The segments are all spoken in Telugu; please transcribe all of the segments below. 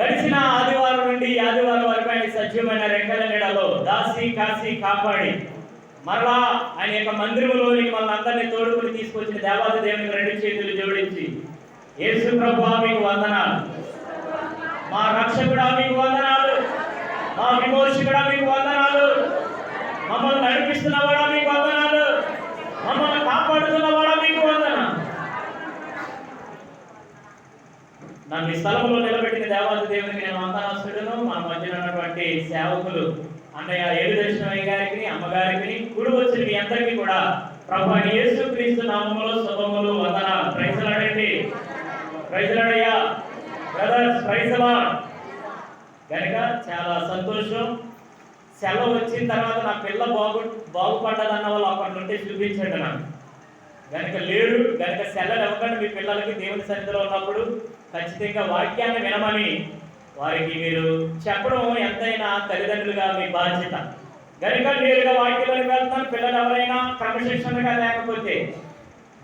గడిచిన ఆదివారం నుండి ఆదివారం వరకు ఆయన సజీవమైన రెక్కల నీడలో దాసి కాసి కాపాడి మరలా ఆయన యొక్క మందిరంలోని మన అందరినీ తోడుకుని తీసుకొచ్చిన దేవాది దేవునికి రెండు చేతులు జోడించి యేసు ప్రభా మీకు వందనాలు. మా రక్షకుడా మీకు వందనాలు. మా విమోచకుడా మీకు వందనాలు. మమ్మల్ని నడిపిస్తున్నవాడా మీకు వందనాలు. మమ్మల్ని కాపాడుతున్నవాడా మీకు వందనాలు. నన్ను ఈ స్థలంలో నిలబెట్టిన దేవునికి నేను వందనాసుడును మన మధ్య ఉన్నటువంటి సేవకులు అన్నయ్య ఏడు దర్శనయ్య గారికి అమ్మగారికి గుడి వచ్చిన మీ అందరికీ కూడా ప్రభు యేసు క్రీస్తు నామములు శుభములు వందనాలు. ప్రైజలాడండి ప్రైజలాడయ్యా బ్రదర్స్ ప్రైజలా కనుక చాలా సంతోషం. సెలవు వచ్చిన తర్వాత నా పిల్ల బాగు బాగుపడ్డదన్న వాళ్ళు అక్కడి నుండి చూపించండి నాకు. గనుక లేడు కనుక సెలవు ఇవ్వకండి మీ పిల్లలకి దేవుని సన్నిధిలో ఉన్నప్పుడు ఖచ్చితంగా వాక్యాన్ని వినమని వారికి మీరు చెప్పడం ఎంతైనా తల్లిదండ్రులుగా మీ బాధ్యత. గనుక నేరుగా వాక్యలోకి వెళ్తాను పిల్లలు ఎవరైనా క్రమశిక్షణగా లేకపోతే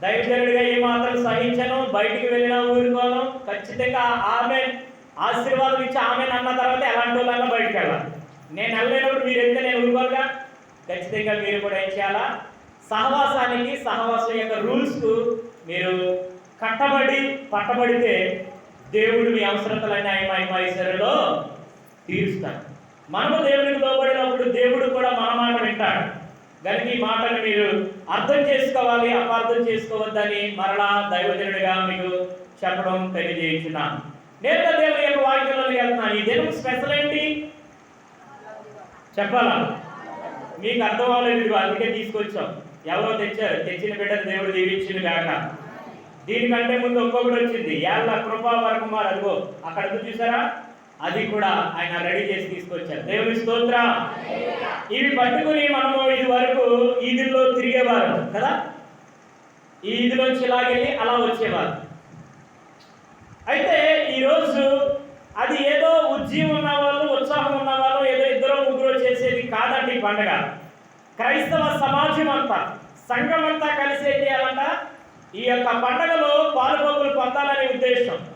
దైవజనుడిగా ఏ మాత్రం సహించను బయటికి వెళ్ళినా ఊరుకోను. ఖచ్చితంగా ఆమె ఆశీర్వాదం ఇచ్చి ఆమె అన్న తర్వాత ఎలాంటి వాళ్ళన్నా బయటికి వెళ్ళాలి. నేను వెళ్ళలేనప్పుడు మీరు వెళ్తే నేను ఊరుకోగా ఖచ్చితంగా మీరు కూడా ఏం చేయాలా? సహవాసానికి సహవాసం యొక్క రూల్స్కు మీరు కట్టబడి పట్టబడితే దేవుడు మీ అవసరతలైన ఆయమైశ్వర్యంలో తీరుస్తాడు. మనము దేవునికి లోబడినప్పుడు దేవుడు కూడా మన మాట వింటాడు. కనుక ఈ మాటను మీరు అర్థం చేసుకోవాలి అపార్థం చేసుకోవద్దని మరలా దైవజనుడిగా మీకు చెప్పడం తెలియజేస్తున్నాను. నేరుగా దేవుని యొక్క వాక్యంలోకి వెళ్తున్నాను. ఈ దినం స్పెషల్ ఏంటి? చెప్పాలా? మీకు అర్థం అవ్వలేదు అందుకే తీసుకొచ్చాం. ఎవరో తెచ్చారు. తెచ్చిన బిడ్డ దేవుడు దీవించింది కాక దీనికంటే ముందు ఒక్కొక్కటి వచ్చింది. యాళ్ళ కృపా వరకుమార్ అదిగో అక్కడ చూసారా? అది కూడా ఆయన రెడీ చేసి తీసుకొచ్చారు. దేవుని స్తోత్ర. ఇవి పట్టుకుని మనము ఇది వరకు ఈదుల్లో తిరిగేవారు కదా? ఈ ఈదులోంచి ఇలాగెళ్ళి అలా వచ్చేవారు. అయితే ఈరోజు అది ఏదో ఉజ్జీవం ఉన్న వాళ్ళు ఉత్సాహం ఉన్న వాళ్ళు ఏదో ఇద్దరు ముగ్గురు చేసేది కాదండి పండగ. క్రైస్తవ సమాజం అంతా సంఘం అంతా కలిసి ఏం చేయాలంట ఈ యొక్క పండగలో పాలుపోగులు పొందాలనే ఉద్దేశం.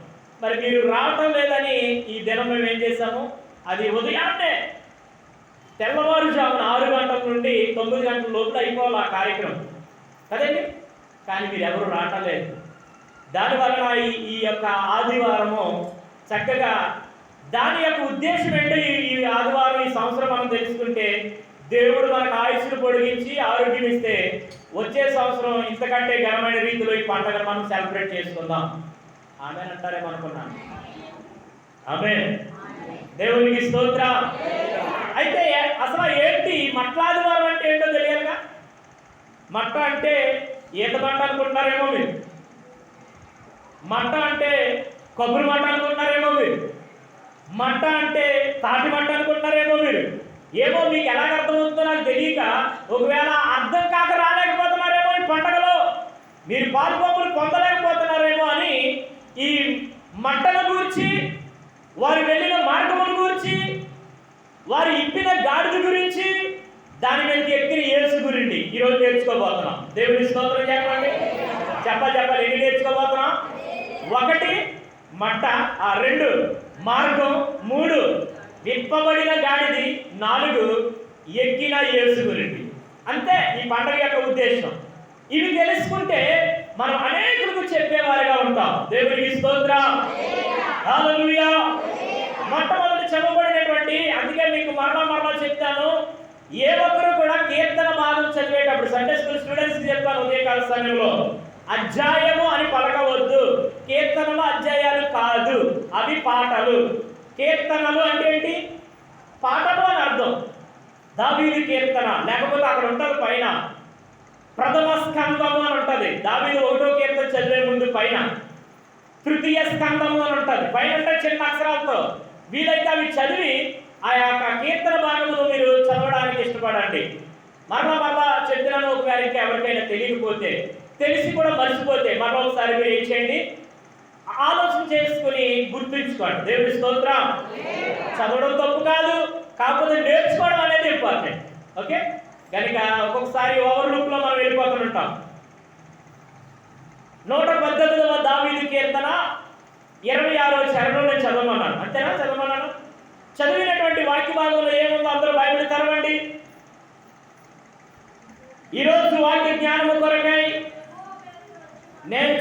మరి మీరు రావటం లేదని ఈ దినం మేము ఏం చేశాము? అది ఉదయాన్నే తెల్లవారుజామున ఆరు గంటల నుండి తొమ్మిది గంటల లోపల అయిపోవాలి ఆ కార్యక్రమం. కదండి? కానీ మీరు ఎవరు రావటం లేదు. దానివలన ఈ ఈ యొక్క ఆదివారము చక్కగా దాని యొక్క ఉద్దేశం ఏంటో ఈ ఈ ఆదివారం ఈ సంవత్సరం మనం తెలుసుకుంటే దేవుడు మనకు ఆయుష్ను పొడిగించి ఆరోగ్యం ఇస్తే వచ్చే సంవత్సరం ఇంతకంటే ఘనమైన రీతిలో ఈ పండుగను మనం సెలబ్రేట్ చేసుకుందాం. ఆమె అంటారేమో అనుకున్నాను ఆమె దేవునికి స్తోత్ర. అయితే అసలు ఏంటి మట్లాదివారం అంటే ఏంటో తెలియాలిగా? మట్ట అంటే ఈత మట్ట అనుకుంటున్నారేమో మీరు? మట్ట అంటే కొబ్బరి మట్ట అనుకుంటున్నారేమో మీరు? మట్ట అంటే తాటి మట్ట అనుకుంటున్నారేమో మీరు? ఏమో మీకు ఎలా అర్థమవుతుందో నాకు తెలియక ఒకవేళ అర్థం కాక రాలేకపోతున్నారేమో ఈ పండగలో. మీరు పాల్గొమ్మలు పొందలేకపోతున్నారేమో అని ఈ మట్టను గురించి వారు వెళ్ళిన మార్గమును గురించి వారు ఇప్పిన గాడిద గురించి దాని మీద ఎక్కిన ఏసు గురించి ఈరోజు నేర్చుకోబోతున్నాం. దేవుని స్తోత్రం చెప్పండి. చెప్ప చెప్పాలి. ఎన్ని నేర్చుకోబోతున్నాం? ఒకటి మట్ట. ఆ రెండు మార్గం. మూడు విప్పబడిన గాడిది నాలుగు ఎక్కిన యేసు గురించి అంతే ఈ పండుగ యొక్క ఉద్దేశం. ఇవి తెలుసుకుంటే మనం అనేకులకు చెప్పేవారిగా ఉంటాం. దేవుడికి స్తోత్రం. మొట్టమొదటి చదవబడినటువంటి అందుకే మీకు మరణ మరణ చెప్తాను. ఏ ఒక్కరు కూడా కీర్తన భాగం చదివేటప్పుడు సండే స్కూల్ స్టూడెంట్స్ చెప్తాను ఉదయకాల సమయంలో అధ్యాయము అని పలకవద్దు. కీర్తనలు అధ్యాయాలు కాదు అవి పాటలు. కీర్తనలు అంటే ఏంటి? పాటలు అని అర్థం. దావీదు కీర్తన లేకపోతే అక్కడ ఉంటుంది పైన. ప్రథమ స్కందము అని ఉంటుంది. దావీదు ఒకటో కీర్తన చదివే ముందు పైన. తృతీయ స్కందము అని ఉంటుంది. పైన ఉంటే చిన్న అక్షరాలతో. వీలైతే అవి చదివి ఆ యొక్క కీర్తన భాగంలో మీరు చదవడానికి ఇష్టపడండి. మరలా మరలా చెప్పినాను ఒకవేళ ఇంకా ఎవరికైనా తెలియకపోతే తెలిసి కూడా మర్చిపోతే మరొకసారి ఒకసారి మీరు ఏం చేయండి? గుర్తుంచుకోండి. దేవుడి స్తోత్రం. చదవడం తప్పు కాదు కాకపోతే నేర్చుకోవడం అనేది ఇంపార్టెంట్ ఓకే కనుక ఒక్కొక్కసారి ఓవర్ లుక్లో మనం వెళ్ళిపోతుంటాం నూట పద్దెనిమిదవ దావీదు కీర్తన ఇరవై ఆరో చరణం నేను చదవమన్నాను. అంతేనా? చదవమన్నాను? చదివినటువంటి వాక్య భాగంలో ఏముందో అందరూ బైబిల్ తెరవండి. ఈరోజు వాక్య జ్ఞానము కొరకై నేను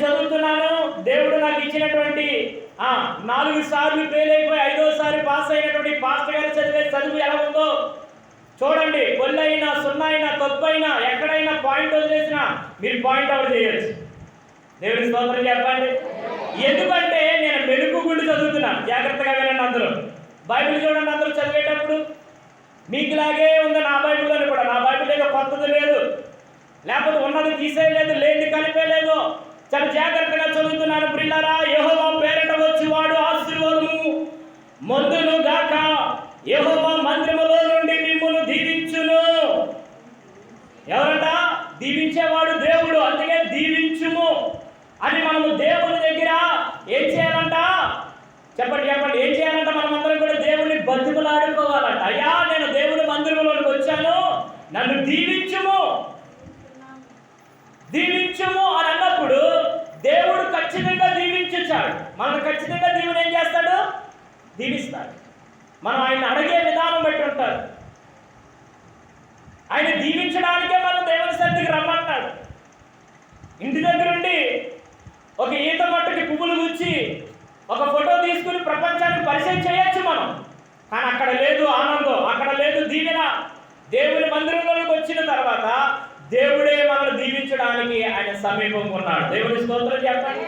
ఇచ్చినటువంటి నాలుగు సార్లు ఫెయిల్ అయిపోయి ఐదోసారి పాస్ అయినటువంటి పాస్టర్ గారు చదివే చదువు ఎలా ఉందో చూడండి. కొల్లైనా తక్కువ అయినా ఎక్కడైనా పాయింట్ వదిలేసినా మీరు పాయింట్ అవుట్ చేయొచ్చు. దేవుని స్తోత్రం చెప్పండి. ఎందుకంటే నేను మెరుపు గుండి చదువుతున్నాను జాగ్రత్తగా వినండి అందరూ. బైబిల్ చూడండి అందరూ చదివేటప్పుడు. మీకులాగే ఉంది నా బైబిల్లోని కూడా. నా బైబిల్ ఏదో కొత్తది లేదు. లేకపోతే ఉన్నది తీసేయలేదు లేనిది కలిపేయలేదు. చాలా జాగ్రత్తగా చదువుతున్నాను పిల్లరా యహోవా పేరట వచ్చి వాడు ఆశీర్వాదము మందును గాక యహోవా మందిరములో నుండి మిమ్మల్ని దీవించును. ఎవరట? దీవించేవాడు దేవుడు అందుకే దీవించుము అని మనము దేవుని దగ్గర ఏం చేయాలంట? చెప్పండి చెప్పండి. ఏం చేయాలంట? మనం అందరం కూడా దేవుడిని బతుకులాడుకోవాలంట అయ్యా నేను దేవుని మందిరంలోకి వచ్చాను. నన్ను దీవించుము. దీవించుము అని దీవించుచాడు మనం ఖచ్చితంగా దేవుడు ఏం చేస్తాడు? దీవిస్తాడు. మనం ఆయన అడిగే విధానం బట్టి ఉంటారు ఆయన దీవించడానికే మనం దేవుని సన్నిధికి రమ్మంటాడు ఇంటి దగ్గరుండి ఒక ఈత మట్టుకి పువ్వులు గుచ్చి ఒక ఫోటో తీసుకుని ప్రపంచానికి పరిచయం చేయొచ్చు మనం. కానీ అక్కడ లేదు ఆనందం అక్కడ లేదు దీవెన. దేవుని మందిరంలోకి వచ్చిన తర్వాత దేవుడే మనల్ని దీవించడానికి ఆయన సమీపం ఉన్నాడు. దేవుడి స్తోత్రం చెప్పండి.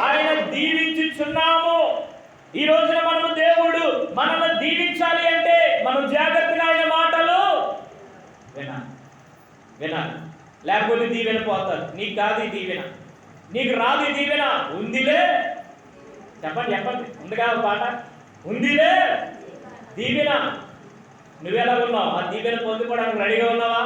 ఆయన దీవించుచున్నాము. ఈ రోజున మనము దేవుడు మనల్ని దీవించాలి అంటే మనం జాగ్రత్తగా ఆయన మాటలు వినాలి. వినాలి. లేకపోతే దీవెన పోతారు. నీకు కాదు దీవెన. నీకు రాదు దీవెన. ఉందిలే. చెప్పండి చెప్పండి. ఉందిగా కాదు పాట. ఉందిలే. దీవెన. నువ్వెలా ఉన్నావు? ఆ దీవెన పొందుకోవడానికి రెడీగా ఉన్నావా?